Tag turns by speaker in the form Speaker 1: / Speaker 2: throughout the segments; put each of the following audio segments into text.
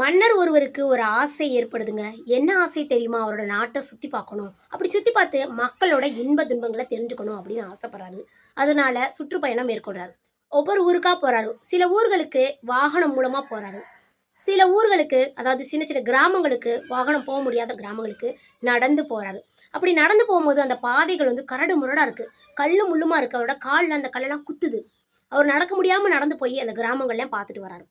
Speaker 1: மன்னர் ஒருவருக்கு ஒரு ஆசை ஏற்படுதுங்க. என்ன ஆசை தெரியுமா? அவரோட நாட்டை சுற்றி பார்க்கணும். அப்படி சுற்றி பார்த்து மக்களோட இன்ப துன்பங்களை தெரிஞ்சுக்கணும் அப்படின்னு ஆசைப்படுறாரு. அதனால சுற்றுப்பயணம் மேற்கொள்றாரு. ஒவ்வொரு ஊருக்காக போகிறாரு சில ஊர்களுக்கு வாகனம் மூலமாக போகிறாரு சில ஊர்களுக்கு அதாவது சின்ன சின்ன கிராமங்களுக்கு வாகனம் போக முடியாத கிராமங்களுக்கு நடந்து போகிறாரு அப்படி நடந்து போகும்போது அந்த பாதைகள் வந்து கரடு முரடாக இருக்குது கல்லு முள்ளுமாக இருக்கு. அவரோட காலில் அந்த கல்லெல்லாம் குத்துது. அவர் நடக்க முடியாமல் நடந்து போய் அந்த கிராமங்கள்லாம் பார்த்துட்டு வராரு.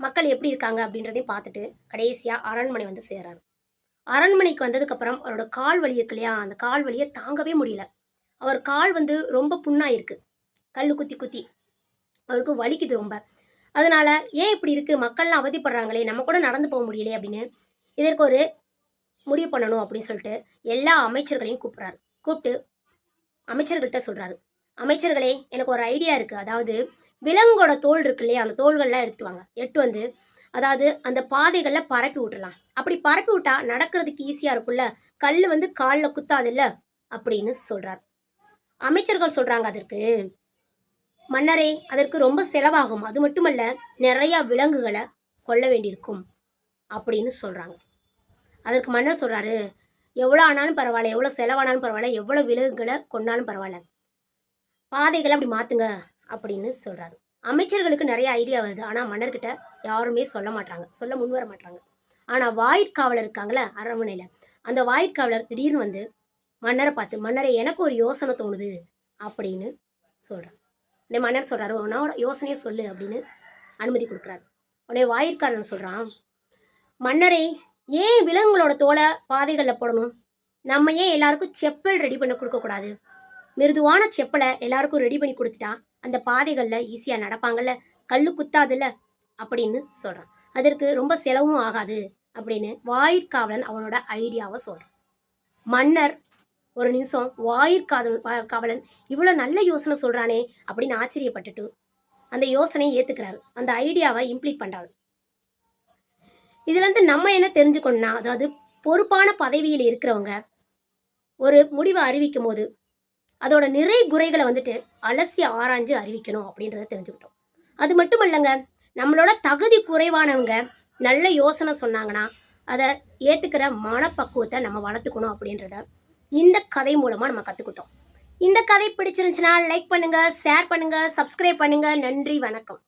Speaker 1: மக்கள் எப்படி இருக்காங்க அப்படின்றதையும் பார்த்துட்டு கடைசியாக அரண்மனை வந்து சேர்றாரு அரண்மனைக்கு வந்ததுக்கப்புறம் அவரோட கால் வலி இருக்கு இல்லையா? அந்த கால் வலியை தாங்கவே முடியல. அவர் கால் வந்து ரொம்ப புண்ணாயிருக்கு கல் குத்தி குத்தி. அவருக்கு வலிக்குது ரொம்ப. அதனால் ஏன் இப்படி இருக்குது மக்கள்லாம் அவதிப்படுறாங்களே. நம்ம கூட நடந்து போக முடியலையே அப்படின்னு இதற்கு ஒரு முடிவு பண்ணணும் அப்படின்னு சொல்லிட்டு எல்லா அமைச்சர்களையும் கூப்பிட்றாரு. கூப்பிட்டு அமைச்சர்கள்கிட்ட சொல்கிறாரு அமைச்சர்களே எனக்கு ஒரு ஐடியா இருக்குது அதாவது விலங்கோட தோல் இருக்கு இல்லையா அந்த தோள்கள்லாம் எடுத்துட்டு வாங்க எட்டு வந்து அதாவது அந்த பாதைகளில் பரப்பி விட்டுலாம் அப்படி பரப்பி விட்டா நடக்கிறதுக்கு ஈஸியாக இருக்கும்ல? கல் வந்து காலில் குத்தாதுல்ல அப்படின்னு சொல்கிறார் அமைச்சர்கள் சொல்கிறாங்க அதற்கு மன்னரே அதற்கு ரொம்ப செலவாகும். அது மட்டுமல்ல நிறையா விலங்குகளை கொல்ல வேண்டியிருக்கும். அப்படின்னு சொல்கிறாங்க அதற்கு மன்னர் சொல்கிறாரு எவ்வளோ ஆனாலும் பரவாயில்ல எவ்வளோ செலவானாலும் பரவாயில்ல எவ்வளோ விலங்குகளை கொண்டாலும் பரவாயில்ல. பாதைகளை அப்படி மாற்றுங்க அப்படின்னு சொல்கிறாரு அமைச்சர்களுக்கு நிறைய ஐடியா வருது. ஆனால் மன்னர்கிட்ட யாருமே சொல்ல மாட்டாங்க சொல்ல முன்வர மாட்டாங்க ஆனால் வாயிற்காவலர் இருக்காங்களே அரண்மனையில். அந்த வாயிற்காவலர் திடீர்னு வந்து மன்னரை பார்த்து மன்னரை எனக்கு ஒரு யோசனை தோணுது அப்படின்னு சொல்கிறார் உடனே மன்னர் சொல்கிறாரு உன்னோட யோசனையை சொல்லு அப்படின்னு அனுமதி கொடுக்குறாரு. உடனே வாயிற்காரன் சொல்கிறான் மன்னரை ஏன் விலங்குகளோட தோலை பாதைகளில் போடணும்? நம்ம ஏன் எல்லாருக்கும் செப்பல் ரெடி பண்ண கொடுக்கக்கூடாது? மிருதுவான செப்பலை எல்லாருக்கும் ரெடி பண்ணி கொடுத்துட்டா அந்த பாதைகளில் ஈஸியாக நடப்பாங்கல்ல? கல் குத்தாதுல்ல? அப்படின்னு சொல்கிறான் அதற்கு ரொம்ப செலவும் ஆகாது அப்படின்னு வாயிற்காவலன் அவனோட ஐடியாவை சொல்கிறான் மன்னர் ஒரு நிமிஷம் வாயிற்காதல் காவலன் இவ்வளோ நல்ல யோசனை சொல்கிறானே அப்படின்னு ஆச்சரியப்பட்டுட்டு அந்த யோசனையை ஏற்றுக்கிறாரு அந்த ஐடியாவை இம்ப்ளீட் பண்ணுறாரு இதுலேருந்து நம்ம என்ன தெரிஞ்சுக்கணும்னா அதாவது பொறுப்பான பதவியில் இருக்கிறவங்க ஒரு முடிவை அறிவிக்கும் போது அதோட நிறை குறைகளை வந்துட்டு அலசி ஆராய்ஞ்சு அறிவிக்கணும் அப்படின்றத தெரிஞ்சுக்கிட்டோம். அது மட்டும் இல்லைங்க நம்மளோட தகுதி குறைவானவங்க நல்ல யோசனை சொன்னாங்கன்னா அதை ஏற்றுக்கிற மனப்பக்குவத்தை நம்ம வளர்த்துக்கணும் அப்படின்றத இந்த கதை மூலமாக நம்ம கற்றுக்கிட்டோம் இந்த கதை பிடிச்சிருந்துச்சுன்னா லைக் பண்ணுங்கள் ஷேர் பண்ணுங்கள் சப்ஸ்கிரைப் பண்ணுங்கள் நன்றி வணக்கம்.